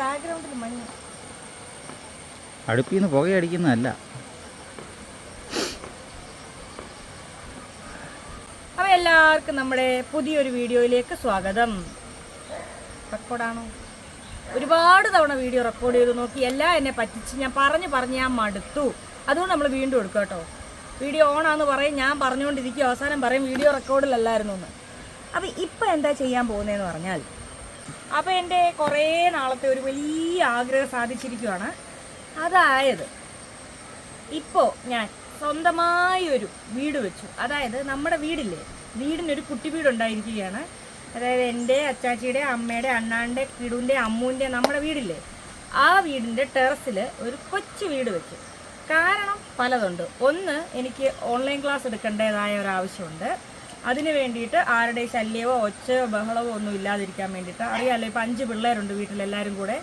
ബാക്ക്ഗ്രൗണ്ടിൽ മഞ്ഞ അടുപ്പിൽ നിന്ന് പുകയടിക്കുന്നതല്ല. അപ്പോൾ എല്ലാവർക്കും നമ്മുടെ പുതിയൊരു വീഡിയോയിലേക്ക് സ്വാഗതം. റെക്കോർഡാണോ? ഒരുപാട് തവണ വീഡിയോ റെക്കോർഡ് ചെയ്ത് നോക്കി എല്ലാം എന്നെ പറ്റിച്ച് ഞാൻ പറഞ്ഞു പറഞ്ഞ് ഞാൻ മടുത്തു. അതുകൊണ്ട് നമ്മൾ വീണ്ടും എടുക്കും കേട്ടോ. വീഡിയോ ഓണാന്ന് പറയും ഞാൻ പറഞ്ഞുകൊണ്ടിരിക്കും അവസാനം പറയും വീഡിയോ റെക്കോർഡിലല്ലായിരുന്നു എന്ന് അപ്പോൾ ഇപ്പം എന്താ ചെയ്യാൻ പോകുന്നതെന്ന് പറഞ്ഞാൽ അപ്പോൾ എന്റെ കുറേ നാളത്തെ ഒരു വലിയ ആഗ്രഹം സാധിച്ചിരിക്കുകയാണ് അതായത് ഇപ്പോൾ ഞാൻ സ്വന്തമായൊരു വീട് വെച്ചു. അതായത് നമ്മുടെ വീടില്ലേ വീടിനൊരു കുട്ടി വീടുണ്ടായിരിക്കുകയാണ്. അതായത് എന്റെ അച്ചാച്ചിയുടെ അമ്മയുടെ അണ്ണാന്റെ കിടുവിന്റെ അമ്മൂന്റെ നമ്മുടെ വീടില്ലേ ആ വീടിന്റെ ടെറസിൽ ഒരു കൊച്ചു വീട് വെച്ചു. കാരണം പലതുണ്ട്. ഒന്ന് എനിക്ക് ഓൺലൈൻ ക്ലാസ് എടുക്കേണ്ടതായ ഒരു ആവശ്യമുണ്ട് അതിന് വേണ്ടിയിട്ട് ആരുടെ ശല്യമോ ഒച്ചയോ ബഹളമോ ഒന്നും ഇല്ലാതിരിക്കാൻ വേണ്ടിയിട്ട് അറിയാമല്ലോ ഇപ്പം അഞ്ച് പിള്ളേരുണ്ട് വീട്ടിലെല്ലാവരും കൂടെ.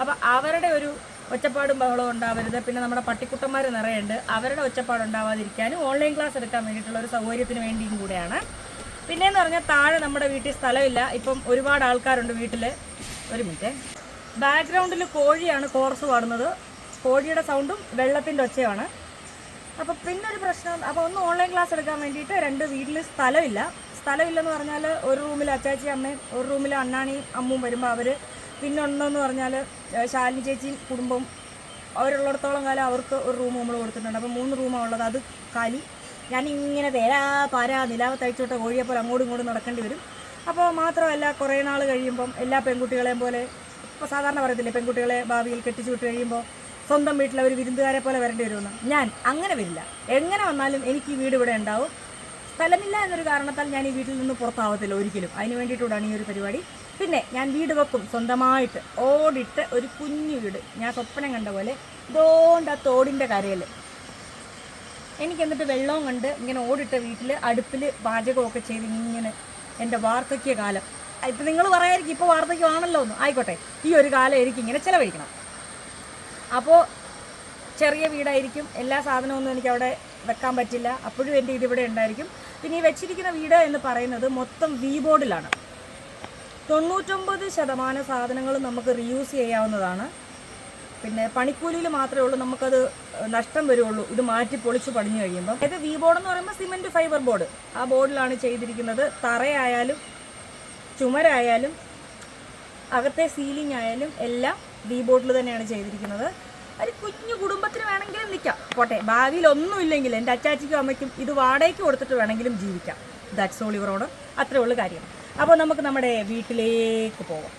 അപ്പോൾ അവരുടെ ഒരു ഒച്ചപ്പാടും ബഹളവും ഉണ്ടാവരുത്. പിന്നെ നമ്മുടെ പട്ടിക്കുട്ടന്മാർ നിറയുണ്ട്. അവരുടെ ഒച്ചപ്പാട് ഉണ്ടാവാതിരിക്കാനും ഓൺലൈൻ ക്ലാസ് എടുക്കാൻ വേണ്ടിയിട്ടുള്ള ഒരു സൗകര്യത്തിന് വേണ്ടിയും കൂടെയാണ്. പിന്നെയെന്ന് പറഞ്ഞാൽ താഴെ നമ്മുടെ വീട്ടിൽ സ്ഥലമില്ല. ഇപ്പം ഒരുപാട് ആൾക്കാരുണ്ട് വീട്ടിൽ ഒരു മിനിറ്റ്. ബാക്ക്ഗ്രൗണ്ടിൽ കോഴിയാണ് കോർസ് പാടുന്നത്. കോഴിയുടെ സൗണ്ടും വെള്ളത്തിന്റെ ഒച്ചയാണ് അപ്പോൾ പിന്നെ ഒരു പ്രശ്നം അപ്പോൾ ഒന്ന് ഓൺലൈൻ ക്ലാസ് എടുക്കാൻ വേണ്ടിയിട്ട് രണ്ട് വീട്ടിൽ സ്ഥലമില്ല. സ്ഥലമില്ലെന്ന് പറഞ്ഞാൽ ഒരു റൂമിൽ അച്ചാച്ചി അമ്മയും ഒരു റൂമിൽ അണ്ണാണിയും അമ്മും വരുമ്പോൾ അവർ പിന്നെ ഉണ്ടെന്ന് പറഞ്ഞാൽ ശാലിനി ചേച്ചിയും കുടുംബവും അവരുള്ളിടത്തോളം കാലം അവർക്ക് ഒരു റൂം നമ്മൾ കൊടുത്തിട്ടുണ്ട്. അപ്പോൾ മൂന്ന് റൂമാണ് ഉള്ളത് അത് കാലി ഞാനിങ്ങനെ തേരാ പാരാ നിലാവ് തയ്ച്ചോട്ടെ കോഴിയെ പോലെ അങ്ങോട്ടും ഇങ്ങോട്ടും നടക്കേണ്ടി വരും. അപ്പോൾ മാത്രമല്ല കുറേ നാൾ കഴിയുമ്പം എല്ലാ പെൺകുട്ടികളെയും പോലെ ഇപ്പോൾ സാധാരണ പറയത്തില്ലേ പെൺകുട്ടികളെ ഭാവിയിൽ കെട്ടിച്ചു വിട്ട് കഴിയുമ്പോൾ സ്വന്തം വീട്ടിൽ അവർ വിരുന്നുകാരെ പോലെ വരേണ്ടി വരുമെന്ന്. ഞാൻ അങ്ങനെ വരില്ല. എങ്ങനെ വന്നാലും എനിക്ക് ഈ വീട് ഇവിടെ ഉണ്ടാവും. സ്ഥലമില്ല എന്നൊരു കാരണത്താൽ ഞാൻ ഈ വീട്ടിൽ നിന്ന് പുറത്താവത്തില്ല ഒരിക്കലും. അതിന് വേണ്ടിയിട്ടുകൂടാണ് ഈ ഒരു പരിപാടി. പിന്നെ ഞാൻ വീട് വെക്കും. സ്വന്തമായിട്ട് ഓടിട്ട് ഒരു കുഞ്ഞു വീട്. ഞാൻ സ്വപ്നം കണ്ട പോലെ ഇതോണ്ട് ആ തോടിന്റെ കരയിൽ എനിക്ക് എന്നിട്ട് വെള്ളവും കണ്ട് ഇങ്ങനെ ഓടിട്ട വീട്ടിൽ അടുപ്പിൽ പാചകമൊക്കെ ചെയ്ത് ഇങ്ങനെ എന്റെ വാർദ്ധക്യ കാലം ഇപ്പം നിങ്ങൾ പറയായിരിക്കും ഇപ്പോൾ വാർദ്ധക്യമാണല്ലോ ഒന്ന് ആയിക്കോട്ടെ. ഈ ഒരു കാലം എനിക്ക് ഇങ്ങനെ ചിലവഴിക്കണം. അപ്പോൾ ചെറിയ വീടായിരിക്കും. എല്ലാ സാധനമൊന്നും എനിക്ക് അവിടെ വെക്കാൻ പറ്റില്ല. അപ്പോഴും എന്റെ ഇതിവിടെ ഉണ്ടായിരിക്കും. പിന്നെ ഈ വെച്ചിരിക്കുന്ന വീട് എന്ന് പറയുന്നത് മൊത്തം വി ബോർഡിലാണ് തൊണ്ണൂറ്റൊമ്പത് ശതമാനം സാധനങ്ങളും നമുക്ക് റീയൂസ് ചെയ്യാവുന്നതാണ്. പിന്നെ പണിക്കൂലിയിൽ മാത്രമേ ഉള്ളൂ. നമുക്കത് നഷ്ടം വരുള്ളൂ. ഇത് മാറ്റി പൊളിച്ച് പണിഞ്ഞു കഴിയുമ്പം. അതായത് വി ബോർഡ് എന്ന് പറയുമ്പോൾ സിമെന്റ് ഫൈബർ ബോർഡ് ആ ബോർഡിലാണ് ചെയ്തിരിക്കുന്നത്. തറയായാലും ചുമരായാലും അകത്തെ സീലിംഗ് ആയാലും എല്ലാം വി ബോട്ടിൽ തന്നെയാണ് ചെയ്തിരിക്കുന്നത്. ഒരു കുഞ്ഞു കുടുംബത്തിന് വേണമെങ്കിലും നിൽക്കാം. പോട്ടെ ഭാവിയിൽ ഒന്നുമില്ലെങ്കിൽ എന്റെ അച്ചാച്ചിക്കും അമ്മയ്ക്കും ഇത് വാടകയ്ക്ക് കൊടുത്തിട്ട് വേണമെങ്കിലും ജീവിക്കാം. ദാറ്റ്സ് ഓൾ ഇവറോട് അത്രേ ഉള്ളൂ കാര്യം. അപ്പോൾ നമുക്ക് നമ്മുടെ വീട്ടിലേക്ക് പോവാം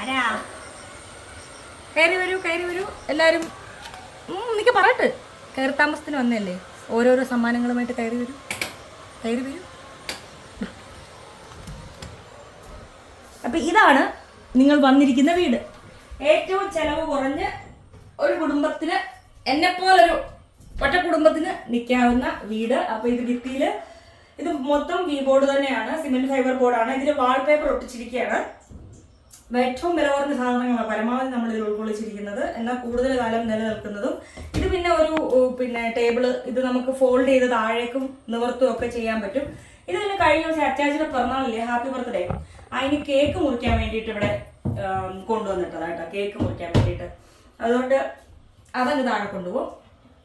ആരാ കയറി വരൂ കയറി വരൂ. എല്ലാവരും എനിക്ക് പറയട്ടെ. കയറി താമസത്തിന് വന്നല്ലേ ഓരോരോ സമ്മാനങ്ങളുമായിട്ട് കയറി വരൂ. കയറി വരൂ. അപ്പം ഇതാണ് നിങ്ങൾ വന്നിരിക്കുന്ന വീട്. ഏറ്റവും ചെലവ് കുറഞ്ഞ് ഒരു കുടുംബത്തിന് എന്നെപ്പോലൊരു ഒറ്റ കുടുംബത്തിന് നിൽക്കാവുന്ന വീട്. അപ്പോൾ ഇത് ഭിത്തിയിൽ ഇത് മൊത്തം വി ബോർഡ് തന്നെയാണ് സിമെന്റ് ഫൈബർ ബോർഡാണ് ഇതിൽ വാൾപേപ്പർ ഒട്ടിച്ചിരിക്കുകയാണ് ഏറ്റവും വില കുറഞ്ഞ സാധനങ്ങളാണ് പരമാവധി നമ്മൾ ഇതിൽ ഉൾക്കൊള്ളിച്ചിരിക്കുന്നത്. എന്നാൽ കൂടുതൽ കാലം നിലനിൽക്കുന്നതും ഇത് പിന്നെ ഒരു പിന്നെ ടേബിൾ ഇത് നമുക്ക് ഫോൾഡ് ചെയ്ത് താഴേക്കും നിവർത്തും ഒക്കെ ചെയ്യാൻ പറ്റും. ഇത് പിന്നെ കഴിഞ്ഞ ദിവസം അറ്റാച്ചിയുടെ പിറന്നാളില്ലേ? Happy birthday. അതിന് കേക്ക് മുറിക്കാൻ വേണ്ടിയിട്ട് ഇവിടെ കൊണ്ടുവന്നിട്ടതാണ് കേക്ക് മുറിക്കാൻ വേണ്ടിയിട്ട്. അതുകൊണ്ട് അതങ്ങ് താഴെ കൊണ്ടുപോകും.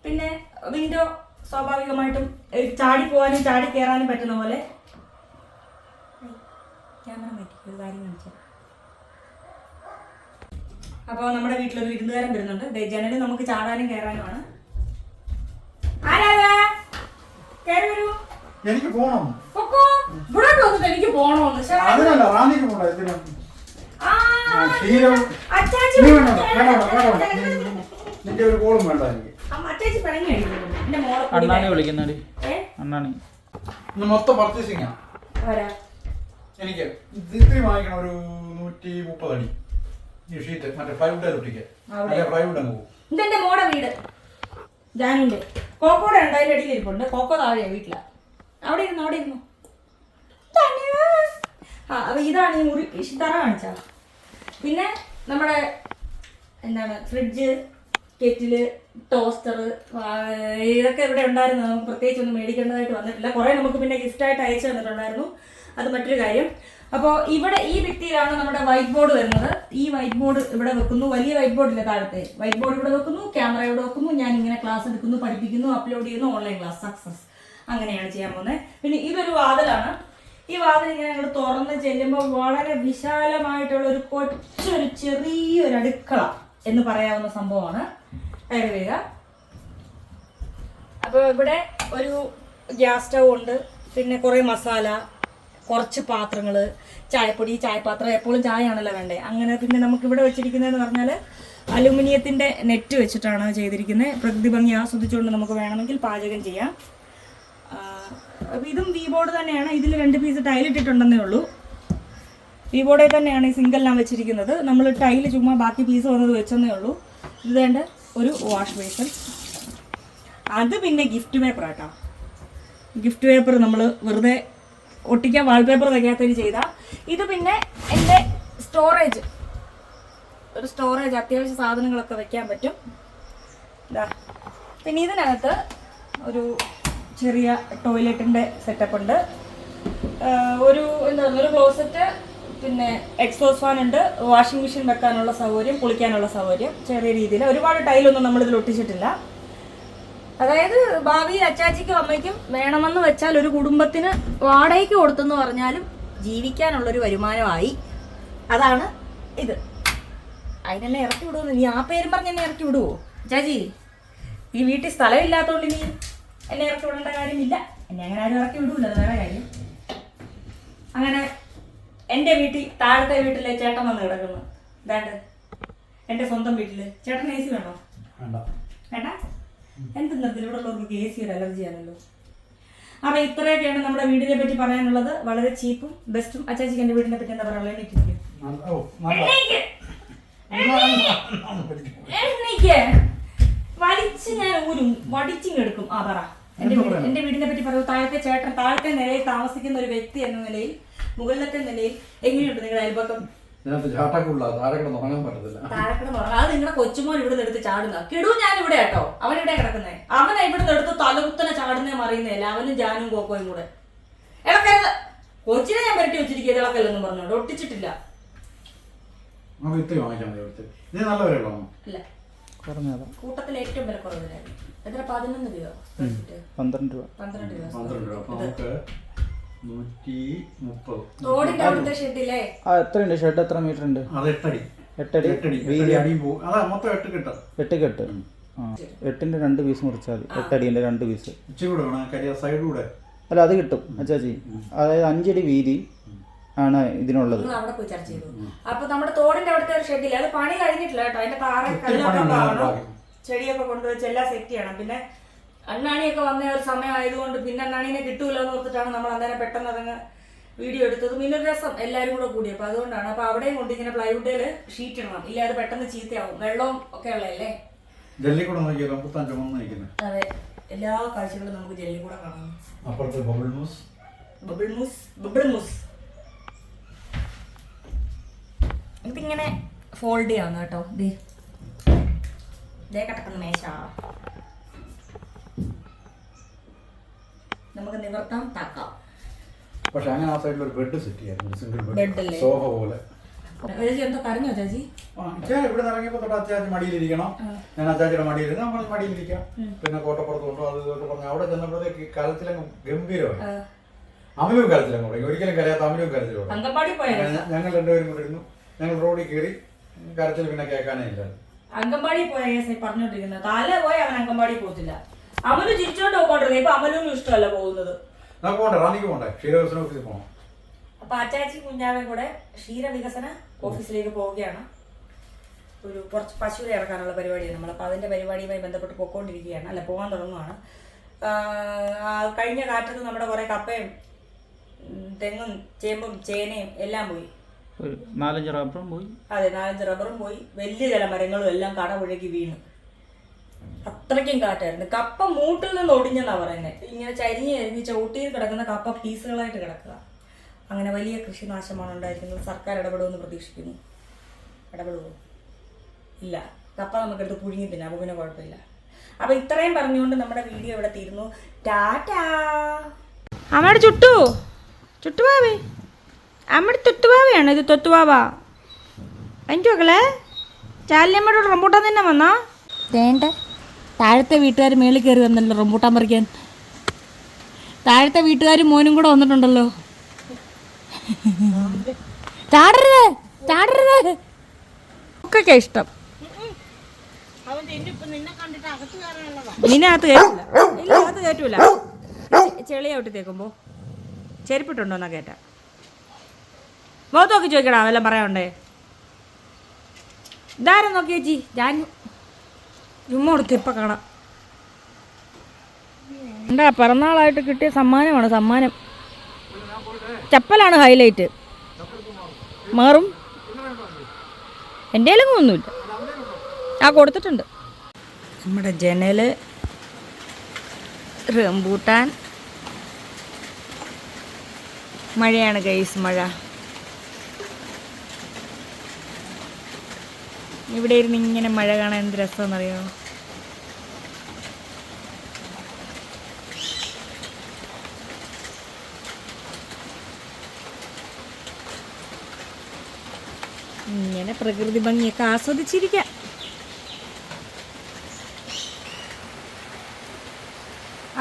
പിന്നെ വിൻഡോ സ്വാഭാവികമായിട്ടും ചാടി പോകാനും ചാടി കയറാനും പറ്റുന്ന പോലെ. ക്യാമറ മാറ്റി ഒരു കാര്യം കാണിച്ചാൽ അപ്പോൾ നമ്മുടെ വീട്ടിലൊരു വിരുന്നുകാരൻ വരുന്നുണ്ട്. ജനലിൽ ജനൽ നമുക്ക് ചാടാനും കയറാനുമാണ് എനിക്ക് പോണം. വന്നിട്ട് എനിക്ക് പോണോന്ന്. അതിനല്ല റാണിക്ക് പോണ്ട ഇതിന്. നിന്റെ ഒരു കോളും വേണ്ട എനിക്ക്. മോളെ അണ്ണാണി വരാം. വിളിക്കുന്നടി. ഏ? അണ്ണാണി ഇന്ന് മൊത്തം പർച്ചേസിംഗ് ആരാ? എനിക്ക്. ഇത് ഇത്രയും വാങ്ങിക്കണം ഒരു നൂറ്റി മുപ്പത് അടി ഷീറ്റ് മറ്റേ പ്ലൈവുഡ് ഒട്ടിക്ക് അവിടെ. അല്ലെ പ്ലൈവുഡ് അങ്ങ് പോകും. ഇതെന്റെ മോടെ വീട്. ജാനുണ്ട് കോക്കോടെ ഉണ്ട് അതിന്റെ അടിയിൽ ഇരിപ്പുണ്ട്. കോക്കോ താഴെ വീട്ടിലാ. അവിടെ ഇരുന്നു അവിടെ ഇരുന്നു. ഇതാണ് ഈ മുറി തറ കാണിച്ചാ പിന്നെ നമ്മുടെ എന്താണ് ഫ്രിഡ്ജ് കെറ്റിൽ ടോസ്റ്റർ ഇതൊക്കെ ഇവിടെ ഉണ്ടായിരുന്നു? നമുക്ക് പ്രത്യേകിച്ച് ഒന്നും മേടിക്കേണ്ടതായിട്ട് വന്നിട്ടില്ല. കുറേ നമുക്ക് പിന്നെ ഗിഫ്റ്റായിട്ട് അയച്ചു തന്നിട്ടുണ്ടായിരുന്നു. അത് മറ്റൊരു കാര്യം. അപ്പോൾ ഇവിടെ ഈ ഭിത്തിയിലാണ് നമ്മുടെ വൈറ്റ് ബോർഡ് വരുന്നത്. ഈ വൈറ്റ് ബോർഡ് ഇവിടെ വെക്കുന്നു. വലിയ വൈറ്റ് ബോർഡ് ഇല്ല താഴത്തെ? വൈറ്റ് ബോർഡ് ഇവിടെ വെക്കുന്നു ക്യാമറ ഇവിടെ വെക്കുന്നു. ഞാൻ ഇങ്ങനെ ക്ലാസ് എടുക്കുന്നു പഠിപ്പിക്കുന്നു അപ്ലോഡ് ചെയ്യുന്നു ഓൺലൈൻ ക്ലാസ് സക്സസ് അങ്ങനെയാണ് ചെയ്യാൻ പോകുന്നത്. പിന്നെ ഇതൊരു വാതിലാണ്. ഈ വാതിൽ ഇങ്ങനെ ഞങ്ങൾ തുറന്ന് ചെല്ലുമ്പോൾ വളരെ വിശാലമായിട്ടുള്ള ഒരു കൊച്ചൊരു ചെറിയൊരു അടുക്കള എന്ന് പറയാവുന്ന സംഭവമാണ്. കയറി വരിക. അപ്പോൾ ഇവിടെ ഒരു ഗ്യാസ് സ്റ്റൗ ഉണ്ട്. പിന്നെ കുറേ മസാല കുറച്ച് പാത്രങ്ങൾ ചായപ്പൊടി ചായപാത്രം എപ്പോഴും ചായ ആണല്ലോ വേണ്ടേ. അങ്ങനെ പിന്നെ നമുക്ക് ഇവിടെ വെച്ചിരിക്കുന്നതെന്ന് പറഞ്ഞാൽ അലുമിനിയത്തിന്റെ നെറ്റ് വെച്ചിട്ടാണ് ചെയ്തിരിക്കുന്നത് പ്രകൃതി ഭംഗി ആസ്വദിച്ചുകൊണ്ട് നമുക്ക് വേണമെങ്കിൽ പാചകം ചെയ്യാം. അപ്പം ഇതും വി ബോർഡ് തന്നെയാണ്. ഇതിൽ രണ്ട് പീസ് ടൈലിട്ടിട്ടുണ്ടെന്നേ ഉള്ളൂ. വി ബോർഡിൽ തന്നെയാണ് ഈ സിംഗെല്ലാം വെച്ചിരിക്കുന്നത്. നമ്മൾ ടൈൽ ചുമ്മാ ബാക്കി പീസ് വന്നത് വെച്ചെന്നേ ഉള്ളൂ. ഇത് വേണ്ട ഒരു വാഷ് ബേസൺ അത് പിന്നെ ഗിഫ്റ്റ് പേപ്പർ ആട്ടോ. ഗിഫ്റ്റ് പേപ്പർ നമ്മൾ വെറുതെ ഒട്ടിക്കാൻ വാൾപേപ്പർ വയ്ക്കാത്തതിന് ചെയ്ത. ഇത് പിന്നെ എന്റെ സ്റ്റോറേജ് ഒരു സ്റ്റോറേജ് അത്യാവശ്യ സാധനങ്ങളൊക്കെ വെക്കാൻ പറ്റും. ഇതാ പിന്നെ ഇതിനകത്ത് ഒരു ചെറിയ ടോയ്ലറ്റിന്റെ സെറ്റപ്പ് ഉണ്ട്. ഒരു എന്താ പറയുക ഒരു ക്ലോസറ്റ് പിന്നെ എക്സോസ് ഫാൻ ഉണ്ട്. വാഷിംഗ് മെഷീൻ വെക്കാനുള്ള സൗകര്യം കുളിക്കാനുള്ള സൗകര്യം ചെറിയ രീതിയിൽ ഒരുപാട് ടൈലൊന്നും നമ്മളിതിൽ ഒട്ടിച്ചിട്ടില്ല. അതായത് ഭാവിയിൽ അച്ചാച്ചിക്കും അമ്മയ്ക്കും വേണമെന്ന് വെച്ചാൽ ഒരു കുടുംബത്തിന് വാടകയ്ക്ക് കൊടുത്തെന്ന് പറഞ്ഞാലും ജീവിക്കാനുള്ളൊരു വരുമാനമായി. അതാണ് ഇത്. അതിനെന്നെ ഇറക്കി വിടുമോ നീ ആ പേരും പറഞ്ഞ് എന്നെ ഇറക്കി വിടുവോ? ചാച്ചി ഈ വീട്ടിൽ സ്ഥലമില്ലാത്തതുകൊണ്ട് നീ എന്നെ ഇറക്കി വിടേണ്ട കാര്യമില്ല. എന്നെ അങ്ങനെ ആരും ഇറക്കി വിടൂല അത് വേറെ കാര്യം. അങ്ങനെ എന്റെ വീട്ടിൽ താഴത്തെ വീട്ടിലെ ചേട്ടൻ വന്ന് കിടക്കുന്നു. ഇതാണ്ട് എന്റെ സ്വന്തം വീട്ടിൽ ചേട്ടൻ എ സി വേണോ? വേണ്ട? വേണ്ട എന്ത് നിർത്തി ഇവിടെ ഉള്ളവർക്ക് എ സി ഒരു അലർജി ആണല്ലോ. അപ്പൊ ഇത്രയൊക്കെയാണ് നമ്മുടെ വീടിനെ പറ്റി പറയാനുള്ളത്. വളരെ ചീപ്പും ബെസ്റ്റും. അച്ചാച്ചിക്ക് എന്റെ വീടിനെ പറ്റി എന്താ പറയാനുള്ളത്? പിടിക്ക്. എണീക്ക്. വലിച്ച് ഞാൻ ഊരും. വടിച്ചിങ്ങെടുക്കും ആ പറ. എന്റെ വീട് എന്റെ വീടിനെ പറ്റി പറയൂ. താഴത്തെ ചേട്ടൻ താഴത്തെ നിലയിൽ താമസിക്കുന്ന ഒരു വ്യക്തി എന്ന നിലയിൽ മുകളിലത്തെ നിലയിൽ എങ്ങനെയുണ്ട് നിങ്ങളുടെ അയൽപക്കം ഇതിനകത്ത് ചാട്ടക്കുള്ള താഴെ കിടന്ന് ഉറങ്ങാൻ പറ്റത്തില്ല. താഴെക്കിട പറഞ്ഞാൽ അത് നിങ്ങളുടെ കൊച്ചുമോൻ ഇവിടെ നിന്ന് എടുത്ത് ചാടുന്ന കിടൂ ഞാൻ ഇവിടെ കേട്ടോ അവൻ ഇവിടെ കിടക്കുന്നേ? അവനെ ഇവിടെ നിന്ന് എടുത്ത് തലകുത്തനെ ചാടുന്നേ മറിയുന്നേല്ല അവനും ജാനും കോക്കോയും കൂടെ. ഇളക്കരുത്. കൊച്ചിനെ ഞാൻ പരട്ടി വെച്ചിരിക്കുക ഇളക്കല്ലെന്ന് പറഞ്ഞോണ്ട് ഒട്ടിച്ചിട്ടില്ല. കൂട്ടത്തിൽ ഏറ്റവും വില കുറവില്ലായിരുന്നു എത്ര? പതിനൊന്ന് രൂപ. പന്ത്രണ്ട് രൂപ. പന്ത്രണ്ട് രൂപ. പന്ത്രണ്ട് നൂറ്റി മുപ്പത് റോഡിന്റെ അവിടുത്തെ ഷെഡില്ലേ ആ എത്രയുണ്ട്? ഷർട്ട് എത്ര മീറ്റർ ഉണ്ട്? അത് എട്ടടി. എട്ടടി? അതാ മൊത്തം എട്ട് കിട്ടും. എട്ട് കെട്ട്. എട്ടിന്റെ രണ്ട് പീസ് മുറിച്ചാൽ മതി. രണ്ട് പീസ് സൈഡ് കൂടെ അല്ല അത് കിട്ടും അച്ചാച്ചി. അതായത് അഞ്ചടി വീതി ആണ് ഇതിനുള്ളത്. അവിടെ പോയി ചർച്ച ചെയ്തു. അപ്പൊ നമ്മുടെ തോടിന്റെ അവിടുത്തെ ഒരു ഷെഡിൽ അത് പണി കഴിഞ്ഞിട്ടില്ല കേട്ടോ. അതിന്റെ പാറ. ചെടിയൊക്കെ കൊണ്ടുവച്ച് എല്ലാം സെറ്റ് ചെയ്യണം. പിന്നെ അണ്ണാണിയൊക്കെ വന്ന ഒരു സമയമായതുകൊണ്ട് പിന്നെ അണ്ണാണിനെ കിട്ടൂല എന്ന് ഓർത്തിട്ടാണ് നമ്മൾ അന്നേരം പെട്ടെന്ന് അതങ്ങ് വീഡിയോ എടുത്തത്. പിന്നെ ഒരു രസം എല്ലാവരും കൂടെ കൂടി. അപ്പൊ അതുകൊണ്ടാണ്. അപ്പൊ അവിടെയും കൊണ്ട് ഇങ്ങനെ പ്ലൈവുഡിൽ ഷീറ്റ് ഇടണം. ഇല്ല അത് പെട്ടെന്ന് ചീത്തയാവും. വെള്ളവും ഒക്കെ നിൽക്കുന്നത് അതെ. എല്ലാ കാഴ്ചകളും നമുക്ക് ജെല്ലി കൂടെ കാണാം. അപ്പുറത്തെ bubble mousse bubble mousse bubble mousse ഇതിങ്ങനെ ഫോൾഡ് ചെയ്യാവുന്ന കേട്ടോ. ദേ. ദേ മേശ. നമുക്ക് നിവർത്താം താക്കാം. പക്ഷെ അങ്ങനെ ആ സൈഡിൽ ഒരു ബെഡ് സെറ്റ് ചെയ്യായിരുന്നു സിംഗിൾ ബെഡ്? സോഫ പോലെ. ചേച്ചി എന്തോ കരഞ്ഞോ ചേച്ചി? ഇച്ചാൻ ഇവിടെ ഇറങ്ങിയപ്പോ തൊട്ട് അച്ചാച്ചി മടിയിലിരിക്കണം. ഞാൻ അച്ചാച്ചിയുടെ മടിയിലിരുന്ന് നമ്മൾ മടിയിലിരിക്കാം. പിന്നെ കോട്ടപ്പുറത്ത് കൊണ്ടു അത് ഇതൊക്കെ പറഞ്ഞു. അവിടെ ചെന്നപ്പോഴത്തേക്ക് കലത്തിലങ്ങ് ഗംഭീരമായി. അമലും കലത്തിലങ്ങ് തുടങ്ങി. ഒരിക്കലും കരയാത്ത അമലും ഞ- ഞങ്ങൾ രണ്ടുപേരും കൂടെ ഇരുന്നു. ഞങ്ങൾ റോഡിൽ കയറി കരച്ചിൽ പിന്നെ കേൾക്കാനേ ഇല്ല അംഗൻവാടി പോയ പറഞ്ഞോണ്ടിരിക്കുന്നത്? തല പോയി അവൻ അംഗൻവാടി പോകത്തില്ല. അമൽ ചിരിച്ചോണ്ട് പോയിക്കൊണ്ടിരുന്നത് ഇപ്പൊ അമലൊന്നും ഇഷ്ടമല്ല പോകുന്നത്. നമുക്ക് പോകണ്ടേ റാന്നിക്ക് പോകണ്ടേ ക്ഷീരവികസന ഓഫീസിൽ പോകണം അപ്പൊ അച്ചാച്ചി കുഞ്ഞാവേ കൂടെ ക്ഷീര വികസന ഓഫീസിലേക്ക് പോവുകയാണ്. ഒരു കുറച്ച് പശുവിനെ ഇറക്കാനുള്ള പരിപാടിയാണ് നമ്മൾ. അപ്പോൾ അതിന്റെ പരിപാടിയുമായി ബന്ധപ്പെട്ട് പോയിക്കൊണ്ടിരിക്കുകയാണ് അല്ല പോകാൻ തുടങ്ങുകയാണ് ആ കഴിഞ്ഞ കാറ്റത്ത് നമ്മുടെ കുറേ കപ്പയും തെങ്ങും ചേമ്പും ചേനയും എല്ലാം പോയി. ഒരു നാലഞ്ച് റബ്ബറും പോയി. അതെ നാലഞ്ച് റബ്ബറും പോയി. വലിയ ചില മരങ്ങളും എല്ലാം കടപുഴകി വീണു. അത്രയ്ക്കും കാറ്റായിരുന്നു. കപ്പ മൂട്ടിൽ നിന്ന് ഒടിഞ്ഞെന്നാ പറയുന്നത് ഇങ്ങനെ ചരിഞ്ഞ് ചരിഞ്ഞ് ചവിട്ടിയിൽ കിടക്കുന്ന കപ്പ പീസുകളായിട്ട് കിടക്കുക. അങ്ങനെ വലിയ കൃഷിനാശമാണ് ഉണ്ടായിരിക്കുന്നത്. സർക്കാർ ഇടപെടുമെന്ന് പ്രതീക്ഷിക്കുന്നു. ഇടപെടുമോ ഇല്ല. കപ്പ നമുക്കെടുത്ത് പുഴുങ്ങി തിന്നാം. അപ്പോൾ പിന്നെ കുഴപ്പമില്ല. അപ്പോൾ ഇത്രയും പറഞ്ഞുകൊണ്ട് നമ്മുടെ വീഡിയോ ഇവിടെ തീരുന്നു. ടാറ്റാ! അമ്മയുടെ ചുട്ടു. ചുട്ടുവാവേ അമ്മയുടെ തൊത്തുവാവയാണ് ഇത് തൊത്തുവാവ എന്റെ മക്കളെ? ചാലിയമ്മയുടെ റംബൂട്ടാൻ തന്നെ വന്നാ? വേണ്ട. താഴത്തെ വീട്ടുകാർ മേളിൽ കയറി വന്നല്ലോ റംബൂട്ടാൻ പറിക്കാൻ. താഴത്തെ വീട്ടുകാരും മോനും കൂടെ വന്നിട്ടുണ്ടല്ലോ. ചാടരുത് ചാടരുത്. ഒക്കെ ഇഷ്ടം. നിന്നെ അകത്ത് കയറ്റില്ല ഇല്ല അകത്ത് കയറ്റൂല ചെളി ഔട്ടി തേക്കുമ്പോ ചെരുപ്പിട്ടുണ്ടോ എന്നാ കേട്ട മുഖത്തൊക്കെ ചോദിക്കടാ വല്ലതും പറയാനുണ്ടേ. ഇതാരും നോക്കി ചേച്ചി? ഞാൻ ഇപ്പം കാണാം. എന്താ പിറന്നാളായിട്ട് കിട്ടിയ സമ്മാനമാണ് സമ്മാനം. ചപ്പലാണ് ഹൈലൈറ്റ് മാറും. എന്റെ ഒന്നുമില്ല. ആ കൊടുത്തിട്ടുണ്ട്. നമ്മുടെ ജനൽ റംബൂട്ടാൻ മഴയാണ് ഗൈസ് മഴ. ഇവിടെ ഇരുന്ന് ഇങ്ങനെ മഴ കാണാൻ എന്ത് രസമെന്നറിയോ ഇങ്ങനെ പ്രകൃതി ഭംഗിയൊക്കെ ആസ്വദിച്ചിരിക്കാം.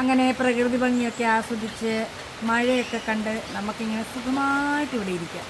അങ്ങനെ പ്രകൃതി ഭംഗിയൊക്കെ ആസ്വദിച്ച് മഴയൊക്കെ കണ്ട് നമുക്കിങ്ങനെ സുഖമായിട്ട് ഇവിടെ ഇരിക്കാം.